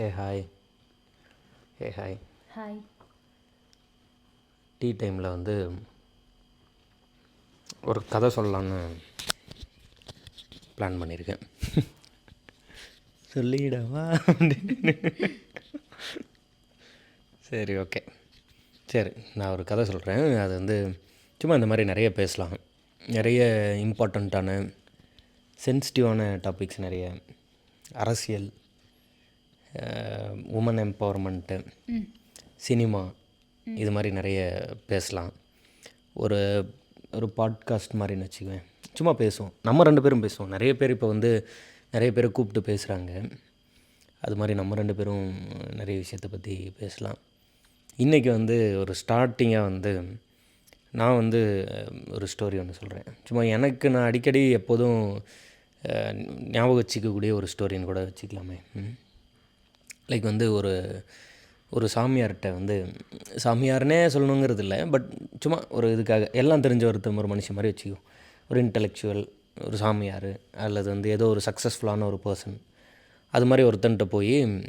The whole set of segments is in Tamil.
Hey hi hey hi hi tea டைமில் வந்து ஒரு கதை சொல்லலான்னு பிளான் பண்ணியிருக்கேன் சொல்லிடவா? சரி ஓகே சரி நான் ஒரு கதை சொல்கிறேன் அது வந்து சும்மா இந்த மாதிரி நிறைய பேசலாம். நிறைய இம்பார்ட்டண்ட்டான சென்சிட்டிவான டாபிக்ஸ் நிறைய அரசியல் உமன் எம்பவர்மெண்ட்டு சினிமா இது மாதிரி நிறைய பேசலாம். ஒரு ஒரு பாட்காஸ்ட் மாதிரின்னு வச்சுக்குவேன். சும்மா பேசுவோம். நம்ம ரெண்டு பேரும் பேசுவோம். நிறைய பேர் இப்போ வந்து நிறைய பேரை கூப்பிட்டு பேசுகிறாங்க அது மாதிரி நம்ம ரெண்டு பேரும் நிறைய விஷயத்தை பற்றி பேசலாம். இன்றைக்கி வந்து ஒரு ஸ்டார்டிங்காக வந்து நான் வந்து ஒரு ஸ்டோரி ஒன்று சொல்கிறேன் சும்மா எனக்கு நான் அடிக்கடி எப்போதும் ஞாபகம் வச்சுக்கக்கூடிய ஒரு ஸ்டோரின்னு கூட வச்சுக்கலாமே. ம். லைக் வந்து ஒரு ஒரு சாமியார்கிட்ட வந்து சாமியார்னே சொல்லணுங்கிறது இல்லை பட் சும்மா ஒரு இதுக்காக எல்லாம் தெரிஞ்ச ஒருத்தர் ஒரு மனுஷன் மாதிரி வச்சுக்கோ. ஒரு இன்டலெக்சுவல் ஒரு சாமியார் அல்லது வந்து ஏதோ ஒரு சக்ஸஸ்ஃபுல்லான ஒரு பர்சன் அது மாதிரி ஒருத்தன்ட்ட போய்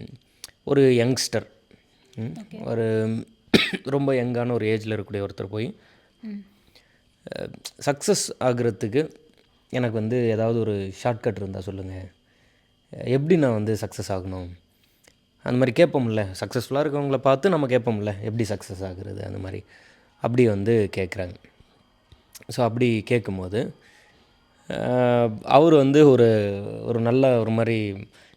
ஒரு யங்ஸ்டர் ஒரு ரொம்ப யங்கான ஒரு ஏஜில் இருக்கக்கூடிய ஒருத்தர் போய் சக்ஸஸ் ஆகுறதுக்கு எனக்கு வந்து ஏதாவது ஒரு ஷார்ட்கட் இருந்தால் சொல்லுங்கள் எப்படி நான் வந்து சக்ஸஸ் ஆகணும்? அந்த மாதிரி கேட்போம்ல. சக்ஸஸ்ஃபுல்லாக இருக்கவங்கள பார்த்து நம்ம கேட்போம்ல. எப்படி சக்ஸஸ் ஆகுறது? அந்த மாதிரி. அப்படி வந்து கேட்குறாங்க. ஸோ அப்படி கேட்கும்போது அவர் வந்து ஒரு ஒரு நல்ல ஒரு மாதிரி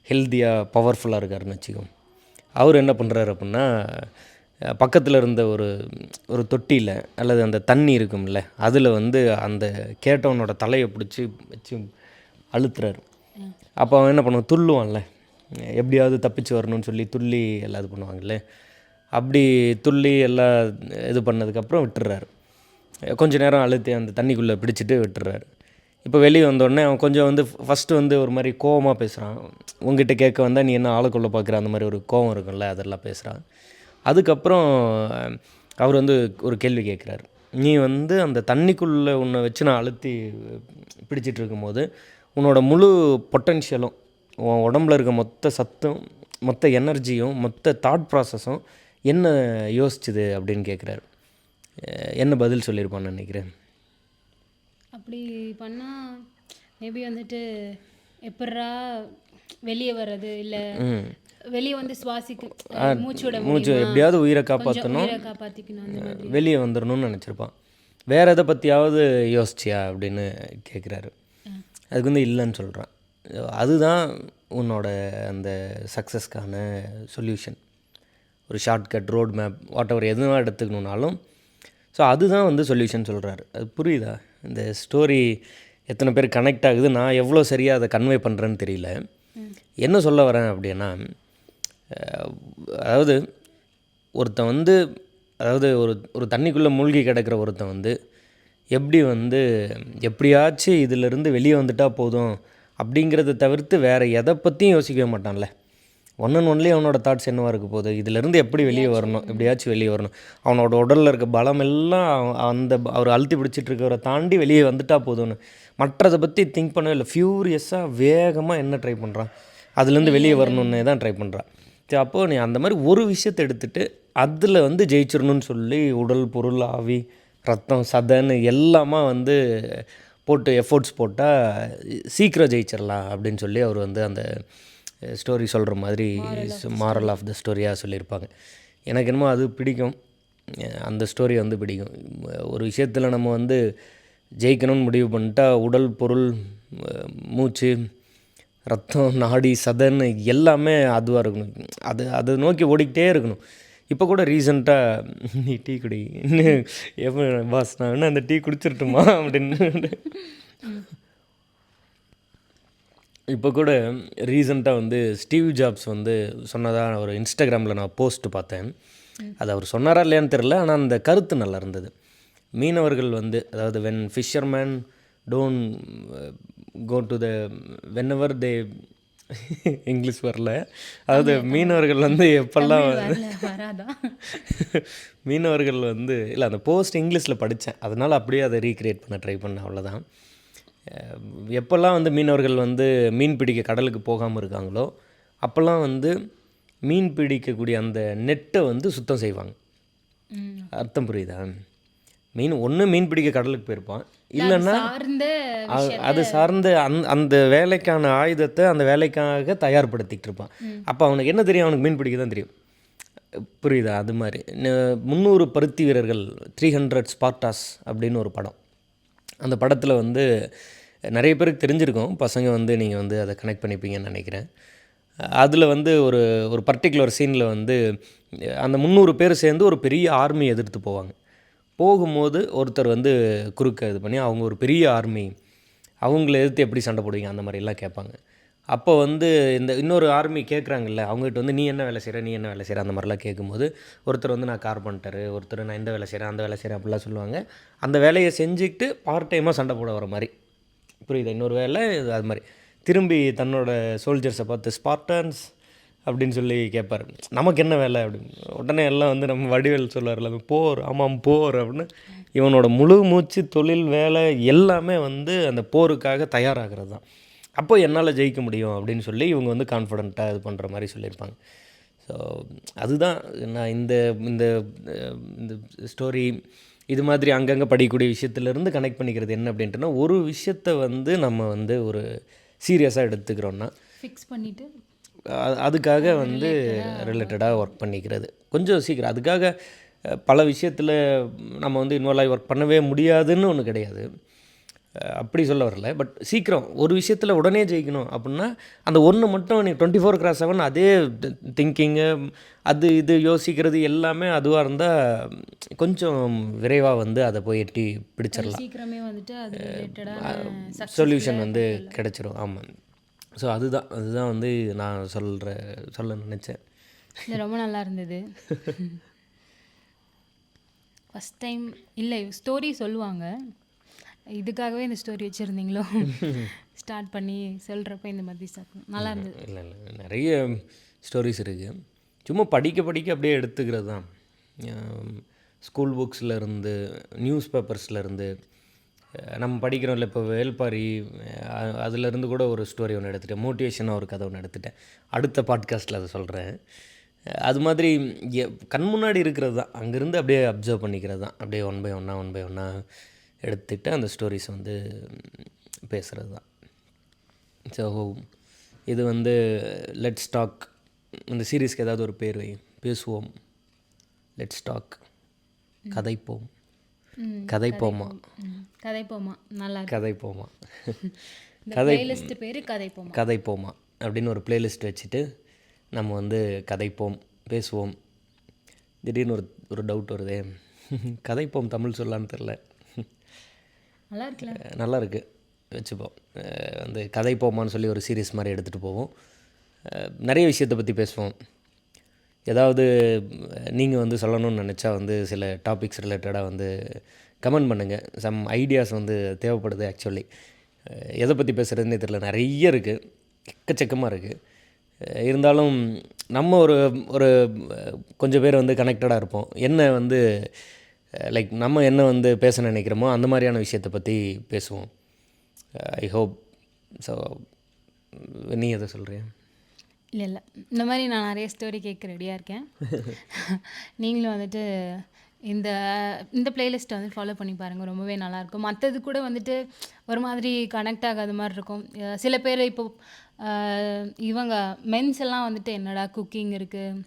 ஹெல்த்தியாக பவர்ஃபுல்லாக இருக்காருன்னு வச்சுக்கோம் அவர் என்ன பண்ணுறாரு அப்படின்னா பக்கத்தில் இருந்த ஒரு ஒரு தொட்டியில் அல்லது அந்த தண்ணி இருக்கும்ல அதில் வந்து அந்த கேட்டவனோட தலையை பிடிச்சி வச்சு அழுத்துறாரு. அப்போ அவன் என்ன பண்ணுவான்? துள்ளுவான்ல. எப்படியாவது தப்பிச்சு வரணும்னு சொல்லி துள்ளி எல்லாம் இது பண்ணுவாங்கல்ல? அப்படி துள்ளி எல்லாம் இது பண்ணதுக்கப்புறம் விட்டுறாரு. கொஞ்ச நேரம் அழுத்தி அந்த தண்ணிக்குள்ளே பிடிச்சிட்டு விட்டுறாரு. இப்போ வெளியே வந்தோடனே அவன் கொஞ்சம் வந்து ஃபஸ்ட்டு வந்து ஒரு மாதிரி கோவமாக பேசுகிறான் உங்ககிட்ட கேட்க வந்தால் நீ என்ன ஆளுக்குள்ளே பார்க்குற? அந்த மாதிரி ஒரு கோவம் இருக்கும்ல அதெல்லாம் பேசுகிறான் அதுக்கப்புறம் அவர் வந்து ஒரு கேள்வி கேட்குறாரு. நீ வந்து அந்த தண்ணிக்குள்ளே உன்னை வச்சு நான் அழுத்தி பிடிச்சிட்டு இருக்கும்போது உன்னோட முழு பொட்டென்ஷியலும் உன் உடம்புல இருக்க மொத்த சத்தும் மொத்த எனர்ஜியும் மொத்த தாட் ப்ராசஸும் என்ன யோசிச்சுது அப்படின்னு கேட்குறாரு என்ன பதில் சொல்லியிருப்பான்னு நினைக்கிறேன்? அப்படி பண்ணால் மேபி வந்துட்டு எப்பட்றா வெளியே வர்றது இல்லை வெளியே வந்து சுவாசிக்க மூச்சு விட மூச்சு? எப்படியாவது உயிரை காப்பாற்றணும் வெளியே வந்துடணும்னு நினச்சிருப்பான். வேறு எதை பற்றியாவது யோசிச்சியா அப்படின்னு கேட்குறாரு அதுக்கு வந்து இல்லைன்னு சொல்கிறான் அதுதான் உன்னோட அந்த சக்ஸஸ்க்கான சொல்யூஷன் ஒரு shortcut road map whatever எதுவாக எடுத்துக்கணுனாலும் ஸோ அதுதான் வந்து சொல்யூஷன் சொல்கிறாரு அது புரியுதா? இந்த ஸ்டோரி எத்தனை பேர் கனெக்ட் ஆகுது நான் எவ்வளோ சரியாக அதை கன்வே பண்ணுறேன்னு தெரியல. என்ன சொல்ல வரேன் அப்படின்னா அதாவது ஒருத்தன் வந்து அதாவது ஒரு ஒரு தண்ணிக்குள்ளே மூழ்கி கிடக்கிற ஒருத்தன் வந்து எப்படி வந்து எப்படியாச்சும் இதிலிருந்து வெளியே வந்துட்டால் போதும் அப்படிங்கிறத தவிர்த்து வேறு எதை பற்றியும் யோசிக்கவே மாட்டான்ல. ஒன் அண்ட் ஒன்லி அவனோட தாட்ஸ் என்னவா இருக்க போகுது? இதிலேருந்து எப்படி வெளியே வரணும்? எப்படியாச்சும் வெளியே வரணும். அவனோட உடலில் இருக்க பலம் எல்லாம் அந்த அவர் அழுத்தி பிடிச்சிட்டு இருக்கவரை தாண்டி வெளியே வந்துட்டா போதும்னு. மற்றதை பற்றி திங்க் பண்ணவே இல்லை. ஃபியூரியஸாக வேகமாக என்ன ட்ரை பண்ணுறான் அதுலேருந்து வெளியே வரணுன்னே தான் ட்ரை பண்ணுறான் சரி அப்போது நீ அந்த மாதிரி ஒரு விஷயத்தை எடுத்துட்டு அதில் வந்து ஜெயிச்சிடணும்னு சொல்லி உடல் பொருள் ஆவி ரத்தம் சதன்னு எல்லாமா வந்து போட்டு எஃபோர்ட்ஸ் போட்டால் சீக்கிரம் ஜெயிச்சிடலாம் அப்படின்னு சொல்லி அவர் வந்து அந்த ஸ்டோரி சொல்கிற மாதிரி மாரல் ஆஃப் த ஸ்டோரியாக சொல்லியிருப்பாங்க. எனக்கு என்னமோ அது பிடிக்கும். அந்த ஸ்டோரி வந்து பிடிக்கும். ஒரு விஷயத்தில் நம்ம வந்து ஜெயிக்கணும்னு முடிவு பண்ணிட்டா உடல் பொருள் மூச்சு ரத்தம் நாடி சதன்னு எல்லாமே அதுவாக இருக்கணும். அது அதை நோக்கி ஓடிக்கிட்டே இருக்கணும். இப்போ கூட ரீசண்டாக நீ டீ குடி. எப்போ பாஸ் நான் என்ன அந்த டீ குடிச்சிருட்டுமா அப்படின்னு. இப்போ கூட ரீசண்டாக வந்து ஸ்டீவ் ஜாப்ஸ் வந்து சொன்னதாக ஒரு இன்ஸ்டாகிராமில் நான் போஸ்ட் பார்த்தேன். அது அவர் சொன்னாரா இல்லையான்னு தெரில ஆனால் அந்த கருத்து நல்லா இருந்தது. மீனவர்கள் வந்து அதாவது when fisherman don't go to the whenever they English வரல. அதாவது மீனவர்கள் வந்து எப்பெல்லாம் மீனவர்கள் வந்து இல்லை அந்த போஸ்ட் இங்கிலீஷில் படித்தேன் அதனால் அப்படியே அதை ரீக்ரியேட் பண்ண ட்ரை பண்ணேன் அவ்வளோதான் எப்போல்லாம் வந்து மீனவர்கள் வந்து மீன் பிடிக்க கடலுக்கு போகாமல் இருக்காங்களோ அப்போல்லாம் வந்து மீன் பிடிக்கக்கூடிய அந்த நெட்டை வந்து சுத்தம் செய்வாங்க. அர்த்தம் புரியுதா? மீன் ஒன்று மீன் பிடிக்க கடலுக்கு போயிருப்பான். இல்லைன்னா அது சார்ந்த அந் அந்த வேலைக்கான ஆயுதத்தை அந்த வேலைக்காக தயார்படுத்திக்கிட்டு இருப்பான். அப்போ அவனுக்கு என்ன தெரியும்? அவனுக்கு மீன் பிடிக்க தான் தெரியும். புரியுதா? அது மாதிரி. முந்நூறு பருத்தி வீரர்கள் த்ரீ ஹண்ட்ரட் ஸ்பார்டாஸ் அப்படின்னு ஒரு படம். அந்த படத்தில் வந்து நிறைய பேருக்கு தெரிஞ்சிருக்கும். பசங்க வந்து நீங்கள் வந்து அதை கனெக்ட் பண்ணிப்பீங்கன்னு நினைக்கிறேன். அதில் வந்து ஒரு ஒரு பர்டிகுலர் சீனில் வந்து அந்த முந்நூறு பேர் சேர்ந்து ஒரு பெரிய ஆர்மி எதிர்த்து போவாங்க. போகும்போது ஒருத்தர் வந்து குறுக்க இது பண்ணி அவங்க ஒரு பெரிய ஆர்மி அவங்கள எதிர்த்து எப்படி சண்டை போடுவீங்க? அந்த மாதிரிலாம் கேட்பாங்க. அப்போ வந்து இந்த இன்னொரு ஆர்மி கேட்குறாங்கல்ல அவங்ககிட்ட வந்து நீ என்ன வேலை செய்கிற நீ என்ன வேலை செய்கிற அந்த மாதிரிலாம் கேட்கும்போது ஒருத்தர் வந்து நான் கார்பெண்டரு ஒருத்தர் நான் இந்த வேலை செய்கிறேன் அந்த வேலை செய்கிறேன் அப்படிலாம் சொல்லுவாங்க. அந்த வேலையை செஞ்சுக்கிட்டு பார்ட் டைமாக சண்டை போட வர மாதிரி. புரியுது? இன்னொரு வேலை இது அது மாதிரி. திரும்பி தன்னோட சோல்ஜர்ஸை பார்த்து ஸ்பார்டன்ஸ் அப்படின்னு சொல்லி கேட்பார். நமக்கு என்ன வேலை? அப்படின்னு. உடனே எல்லாம் வந்து நம்ம வடிவேல் சொல்லுவார்ல போர் ஆமாம் போர் அப்படின்னு. இவனோட முழு மூச்சு தொழில் வேலை எல்லாமே வந்து அந்த போருக்காக தயாராகிறது தான். அப்போ என்னால் ஜெயிக்க முடியும் அப்படின்னு சொல்லி இவங்க வந்து கான்ஃபிடென்ட்டாக இது பண்ணுற மாதிரி சொல்லியிருப்பாங்க. ஸோ அதுதான் நான் இந்த இந்த இந்த ஸ்டோரி இது மாதிரி அங்கங்கே படிக்கக்கூடிய விஷயத்துலேருந்து கனெக்ட் பண்ணிக்கிறது என்ன அப்படின்ட்டுனா ஒரு விஷயத்தை வந்து நம்ம வந்து ஒரு சீரியஸாக எடுத்துக்கிறோன்னா ஃபிக்ஸ் பண்ணிவிட்டு அதுக்காக வந்து ரிலேட்டடாக ஒர்க் பண்ணிக்கிறது. கொஞ்சம் சீக்கிரம். அதுக்காக பல விஷயத்தில் நம்ம வந்து இன்வால்வ் ஆகி ஒர்க் பண்ணவே முடியாதுன்னு ஒன்று கிடையாது. அப்படி சொல்ல வரல. பட் சீக்கிரம். ஒரு விஷயத்தில் உடனே ஜெயிக்கணும் அப்படின்னா அந்த ஒன்று மட்டும் நீ டுவெண்ட்டி ஃபோர் கிராஸ் செவன் அதே திங்கிங்கு அது இது யோசிக்கிறது எல்லாமே அதுவாக இருந்தால் கொஞ்சம் விரைவாக வந்து அதை போய் எட்டி பிடிச்சிடலாம் சொல்யூஷன் வந்து கிடைச்சிரும். ஆமாம் ஸோ அதுதான் அதுதான் வந்து நான் சொல்கிற சொல்ல நினச்சேன். இது ரொம்ப நல்லா இருந்தது. ஃபஸ்ட் டைம் இல்லை ஸ்டோரி சொல்லுவாங்க. இதுக்காகவே இந்த ஸ்டோரி வச்சுருந்தீங்களோ? ஸ்டார்ட் பண்ணி சொல்கிறப்ப இந்த மாதிரி நல்லா இருந்தது. இல்லை இல்லை நிறைய ஸ்டோரிஸ் இருக்குது சும்மா படிக்க படிக்க அப்படியே எடுத்துக்கிறது தான் ஸ்கூல் புக்ஸில் இருந்து நியூஸ் பேப்பர்ஸில் இருந்து அஹ் நம்ம படிக்கிறோம்ல இப்போ வேல்பாரி அதுலேருந்து கூட ஒரு ஸ்டோரி ஒன்று எடுத்துட்டேன். மோட்டிவேஷனாக ஒரு கதை ஒன்று எடுத்துட்டேன். அடுத்த பாட்காஸ்ட்டில் அதை சொல்கிறேன் அது மாதிரி எ- கண் முன்னாடி இருக்கிறது தான். அங்கேருந்து அப்படியே அப்சர்வ் பண்ணிக்கிறது தான். அப்படியே ஒன் பை ஒன்னாக ஒன் பை ஒன்னாக எடுத்துகிட்டு அந்த ஸ்டோரிஸ் வந்து பேசுகிறது தான். ஸோ இது வந்து லெட்ஸ் டாக் இந்த சீரீஸ்க்கு ஏதாவது ஒரு பேர் வை பேசுவோம். Let's talk கதைப்போம். கதைப்போமா ம், கதைப்போமா நல்லா இருக்கு. கதைப்போமா இந்த பிளேலிஸ்ட் பேர் கதைப்போமா கதைப்போமா அப்படின்னு ஒரு பிளேலிஸ்ட் வச்சுட்டு நம்ம வந்து கதைப்போம் பேசுவோம். திடீர்னு ஒரு ஒரு டவுட் வருதே. கதைப்போம் தமிழ் சொல்லான்னு தெரில நல்லா இருக்குல்ல. நல்லா இருக்கு. வச்சுப்போம். வந்து கதை போமான்னு சொல்லி ஒரு சீரிஸ் மாதிரி எடுத்துகிட்டு போவோம். நிறைய விஷயத்தை பற்றி பேசுவோம். ஏதாவது நீங்கள் வந்து சொல்லணும்னு நினச்சா வந்து சில டாபிக்ஸ் ரிலேட்டடாக வந்து கமெண்ட் பண்ணுங்கள் சம் ஐடியாஸ் வந்து தேவைப்படுது ஆக்சுவலி எதை பற்றி பேசுகிறதுனே தெரியல. நிறைய இருக்குது எக்கச்சக்கமாக இருக்குது இருந்தாலும் நம்ம ஒரு ஒரு கொஞ்சம் பேர் வந்து கனெக்டடாக இருப்போம். என்ன வந்து லைக் நம்ம என்ன வந்து பேச நினைக்கிறோமோ அந்த மாதிரியான விஷயத்தை பற்றி பேசுவோம். ஐ ஹோப் ஸோ நீ எதை சொல்கிறியா இல்லை இல்லை இந்த மாதிரி நான் நிறைய ஸ்டோரி கேட்க ரெடியாக இருக்கேன். நீங்களும் வந்துட்டு இந்த இந்த பிளேலிஸ்ட்டை வந்து ஃபாலோ பண்ணி பாருங்கள் ரொம்பவே நல்லாயிருக்கும் மற்றது கூட வந்துட்டு ஒரு மாதிரி கனெக்ட் ஆகாத மாதிரி இருக்கும். சில பேர் இப்போ இவங்க மென்ஸ் எல்லாம் வந்துட்டு என்னடா குக்கிங் இருக்குது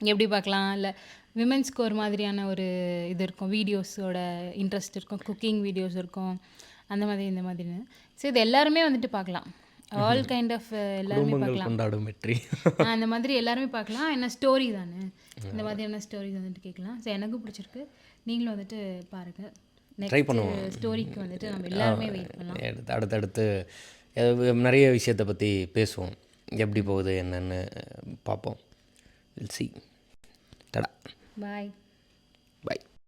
எப்படி பார்க்கலாம்? இல்லை விமென்ஸ்க்கு ஒரு மாதிரியான ஒரு இது இருக்கும் வீடியோஸோட இன்ட்ரெஸ்ட் இருக்கும் குக்கிங் வீடியோஸ் இருக்கும் அந்த மாதிரி இந்த மாதிரின்னு ஸோ இது எல்லாருமே வந்துட்டு பார்க்கலாம். ஆல் கைண்ட் ஆஃப் எல்லாருமே பார்க்கலாம். கொண்டாடும் வெற்றி. அந்த மாதிரி எல்லாருமே பார்க்கலாம். என்ன ஸ்டோரி தானே? இந்த மாதிரியான ஸ்டோரிஸ் வந்துட்டு கேட்கலாம். ஸோ எனக்கும் பிடிச்சிருக்கு. நீங்களும் வந்துட்டு பாருங்க. Try நெக்ஸ்ட் ஸ்டோரிக்கு வந்துட்டு நம்ம எல்லாருமே வெயிட் பண்ணலாம். அடுத்தடுத்து நிறைய விஷயத்தை பற்றி பேசுவோம். எப்படி போகுது என்னன்னு பார்ப்போம். சி தடா பாய் பை